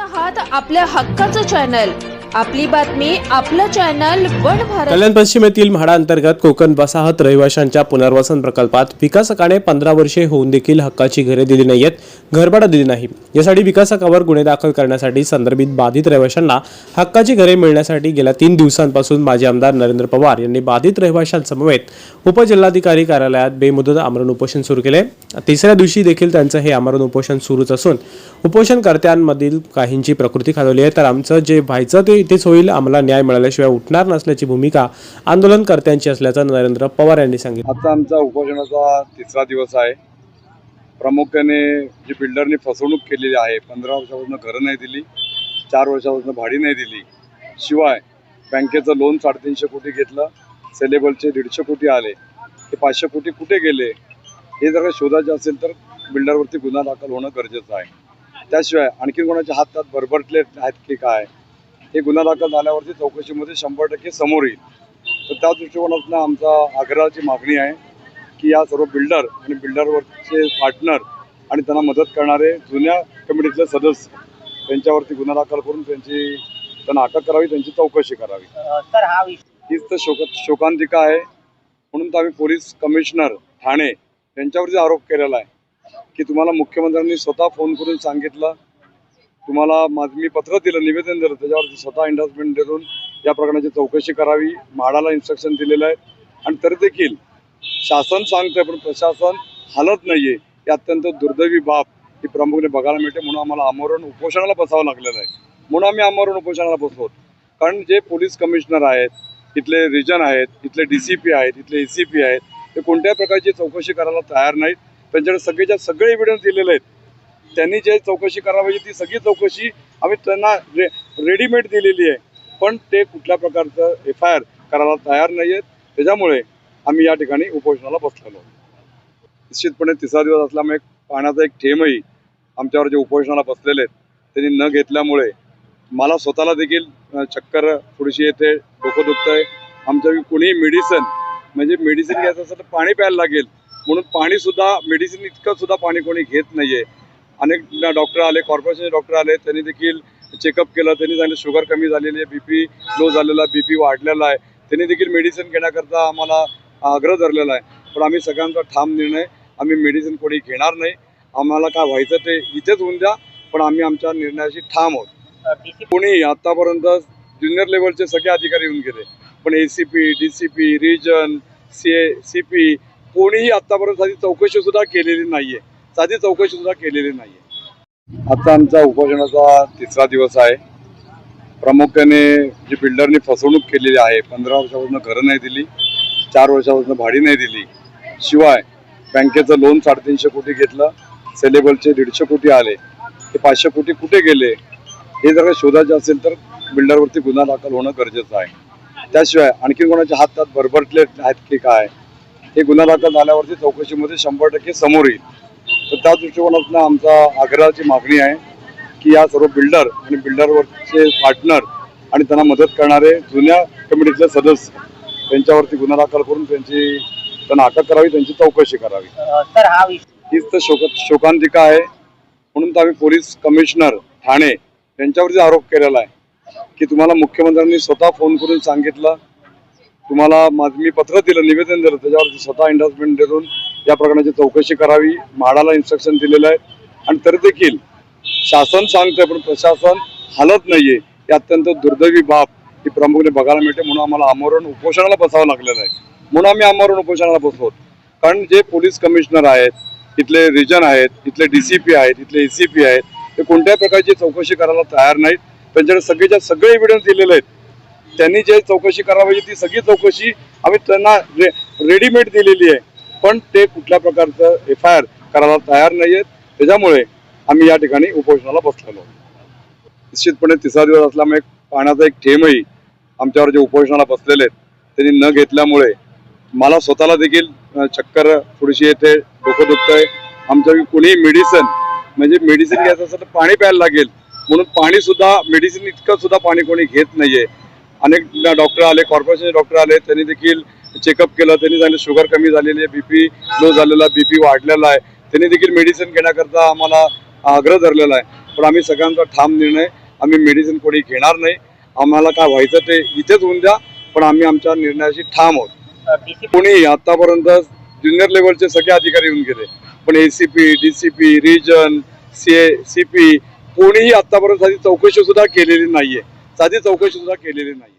आहात आपल्या हक्काचं चॅनल आपली बातमी आपलं चॅनल वन भारत. कल्याण पश्चिमेतील म्हाडा अंतर्गत कोकण वसाहत रहिवाशांच्या पुनर्वसन प्रकल्पात विकासकाने पंधरा वर्षे होऊन देखील हक्काची घरे दिली नाहीयेत घरभाडा दिली नाही. यासाठी विकासकावर गुन्हे दाखल करण्यासाठी संदर्भित बाधित रहिवाशांना हक्काची घरे मिळण्यासाठी गेल्या तीन दिवसांपासून माजी आमदार नरेंद्र पवार यांनी बाधित रहिवाशांसमवेत उपजिल्हाधिकारी कार्यालयात बेमुदत आमरण उपोषण सुरू केले. तिसऱ्या दिवशी देखील त्यांचं हे आमरण उपोषण सुरूच असून उपोषणकर्त्यांमधील काहींची प्रकृती खालवली आहे. तर आमचं जे व्हायचं ते इथेच होईल. आम्हाला न्याय मिळाल्याशिवाय उठणार नसल्याची भूमिका आंदोलनकर्त्यांची असल्याचं नरेंद्र पवार यांनी सांगितलं. आता आमचा उपोषणाचा तिसरा दिवस आहे. प्रामुख्याने जी बिल्डरनी फसवणूक केलेली आहे पंधरा वर्षापासून घरं नाही दिली चार वर्षापासून भाडी नाही दिली. शिवाय बँकेचं लोन साडेतीनशे कोटी घेतलं सेलेबलचे दीडशे कोटी आले ते पाचशे कोटी कुठे गेले? हे जर का शोधायचे असेल तर बिल्डरवरती गुन्हा दाखल होणं गरजेचं आहे. त्याशिवाय आणखी कोणाच्या हातात भरभरटले आहेत की काय? हे गुन्हा दाखल झाल्यावरती चौकशीमध्ये शंभर टक्के समोर येईल. तर त्या दृष्टिकोनातून आमचा आग्रहाची मागणी आहे की या सर्व बिल्डर आणि बिल्डरवरचे पार्टनर आणि त्यांना मदत करणारे जुन्या कमिटीतले सदस्य त्यांच्यावरती गुन्हा दाखल करून त्यांची त्यांना अटक करावी त्यांची चौकशी करावी. हा विषय हीच तर शोक शोकांतिका आहे. म्हणून तर आम्ही पोलीस कमिशनर ठाणे यांच्यावरती आरोप केलेला आहे की तुम्हाला मुख्यमंत्र्यांनी स्वतः फोन करून सांगितलं तुम्हाला माझं मी पत्र दिलं निवेदन दिलं त्याच्यावरती स्वतः इंडस्टमेंट देऊन या प्रकरणाची चौकशी करावी म्हाडाला इन्स्ट्रक्शन दिलेलं आहे. आणि तरी देखील शासन सांगतंय पण प्रशासन हलत आहे ही अत्यंत दुर्दैवी बाब ही प्रमुखने बघायला मिळते म्हणून आम्हाला आमरण उपोषणाला बसावं लागलेलं आहे. म्हणून आम्ही आमरण उपोषणाला बसलो कारण जे पोलीस कमिशनर आहेत इथले रिजन आहेत इथले डी सी पी आहेत इथले ए सी पी आहेत ते कोणत्याही प्रकारची चौकशी करायला तयार नाहीत. त्यांच्याकडे सगळेच्या सगळे एव्हिडन्स दिलेले आहेत. त्यांनी जे चौकशी करायला पाहिजे ती सगळी चौकशी आम्ही त्यांना रे रेडीमेड दिलेली आहे. पण ते कुठल्या प्रकारचं एफ आय आर करायला तयार नाही आहेत त्याच्यामुळे आम्ही या ठिकाणी उपोषणाला बसलेलो निश्चितपणे तिसरा दिवस असल्यामुळे पाण्याचा एक ठेमही आमच्यावर जे उपोषणाला बसलेले आहेत त्यांनी न घेतल्यामुळे मला स्वतःला देखील चक्कर थोडीशी येते डोकं दुखतंय. आमच्या कुणीही मेडिसिन म्हणजे मेडिसिन घ्यायचं असेल तर पाणी प्यायला लागेल. म्हणून पाणीसुद्धा मेडिसिन इतकं सुद्धा पाणी कोणी घेत नाही आहे अनेक डॉक्टर आले कॉर्पोरेशनचे डॉक्टर आले त्यांनी देखील चेकअप केलं त्यांनी सांगितलं शुगर कमी झालेली आहे बी पी लो झालेला बी पी वाढलेला आहे. त्यांनी देखील मेडिसिन घेण्याकरता आम्हाला आग्रह धरलेला आहे. पण आम्ही सगळ्यांचा ठाम निर्णय आम्ही मेडिसिन कोणी घेणार नाही. आम्हाला काय व्हायचं ते इथेच होऊन द्या पण आम्ही आमच्या निर्णयाशी ठाम आहोत. कोणी आतापर्यंत ज्युनियर लेवलचे सगळे अधिकारी येऊन गेले पण A C P D C P region C A C P कोणीही आतापर्यंत साधी चौकशी सुद्धा केलेली नाहीये. साधी चौकशी सुद्धा केलेली नाहीये. आता आमचा उपोषणाचा तिसरा दिवस आहे. प्रामुख्याने जी बिल्डरनी फसवणूक केलेली आहे पंधरा वर्षापासून घरं नाही दिली चार वर्षापासून भाडी नाही दिली शिवाय बँकेचं लोन साडेतीनशे कोटी घेतलं सेलेबलचे दीडशे कोटी आले ते पाचशे कोटी कुठे गेले? हे जर शोधायचे असेल तर बिल्डरवरती गुन्हा दाखल होणं गरजेचं आहे. त्याशिवाय आणखी कोणाच्या हातात भरभरटले आहेत की काय? हे गुन्हा दाखल झाल्यावरती चौकशीमध्ये शंभर टक्के समोर येईल. तर त्या दृष्टिकोनातून आमचा आग्रहाची मागणी आहे की या सर्व बिल्डर आणि बिल्डरवरचे पार्टनर आणि त्यांना मदत करणारे जुन्या कमिटीतले सदस्य त्यांच्यावरती गुन्हा दाखल करून त्यांची त्यांना अटक करावी त्यांची चौकशी करावी. हा हीच तर शोक शोकांतिका आहे. म्हणून तर आम्ही पोलीस कमिशनर ठाणे यांच्यावरती आरोप केलेला आहे की तुम्हाला मुख्यमंत्र्यांनी स्वतः फोन करून सांगितलं तुम्हाला माझं मी पत्र दिलं निवेदन दिलं त्याच्यावरती स्वतः इंडस्टमेंट देऊन या प्रकरणाची चौकशी करावी म्हाडाला इन्स्ट्रक्शन दिलेलं आहे. आणि तरी देखील शासन सांगतंय पण प्रशासन हलत नाहीये. ही अत्यंत दुर्दैवी बाब ही प्रमुखने बघायला मिळते. म्हणून आम्हाला आमरण उपोषणाला बसावं लागलेलं आहे. म्हणून आम्ही आमरण उपोषणाला बसलो कारण जे पोलीस कमिशनर आहेत इथले रिजन आहेत इथले डी सी पी आहेत इथले ए सी पी आहेत ते कोणत्याही प्रकारची चौकशी करायला तयार नाहीत. त्यांच्याकडे सगळेच्या सगळे एव्हिडन्स दिलेले आहेत. त्यांनी जे चौकशी करायला पाहिजे ती सगळी चौकशी आम्ही त्यांना रे रेडीमेड दिलेली आहे. पण ते कुठल्या प्रकारचं एफ आय आर करायला तयार नाही आहेत त्याच्यामुळे आम्ही या ठिकाणी उपोषणाला बसलेलो निश्चितपणे तिसरा दिवस असल्यामुळे पाण्याचा एक थेंबही आमच्यावर जे उपोषणाला बसलेले आहेत त्यांनी न घेतल्यामुळे मला स्वतःला देखील चक्कर थोडीशी येते डोकं दुखतंय. आमच्या कोणीही मेडिसिन म्हणजे मेडिसिन घ्यायचं असेल तर पाणी प्यायला लागेल. म्हणून पाणी सुद्धा मेडिसिन इतकं सुद्धा पाणी कोणी घेत नाहीये. अनेक डॉक्टर आले कॉर्पोरेशनचे डॉक्टर आले त्यांनी देखील चेकअप केलं त्यांनी सांगितलं शुगर कमी झालेली आहे बीपी लो झालेला बीपी वाढलेला आहे. त्यांनी देखील मेडिसिन घेण्याकरता आम्हाला आग्रह धरलेला आहे. पण आम्ही सगळ्यांचा ठाम निर्णय आम्ही मेडिसिन कोणी घेणार नाही. आम्हाला काय व्हायचं ते इथेच होऊन द्या पण आम्ही आमच्या निर्णयाशी ठाम आहोत. कोणी आतापर्यंत ज्युनियर लेवलचे सगळे अधिकारी येऊन गेले पण ACP DCP region C C P कोणीही आतापर्यंत साधी चौकशी सुद्धा केलेली नाहीये. साधी चौकशी सुद्धा केलेली नाही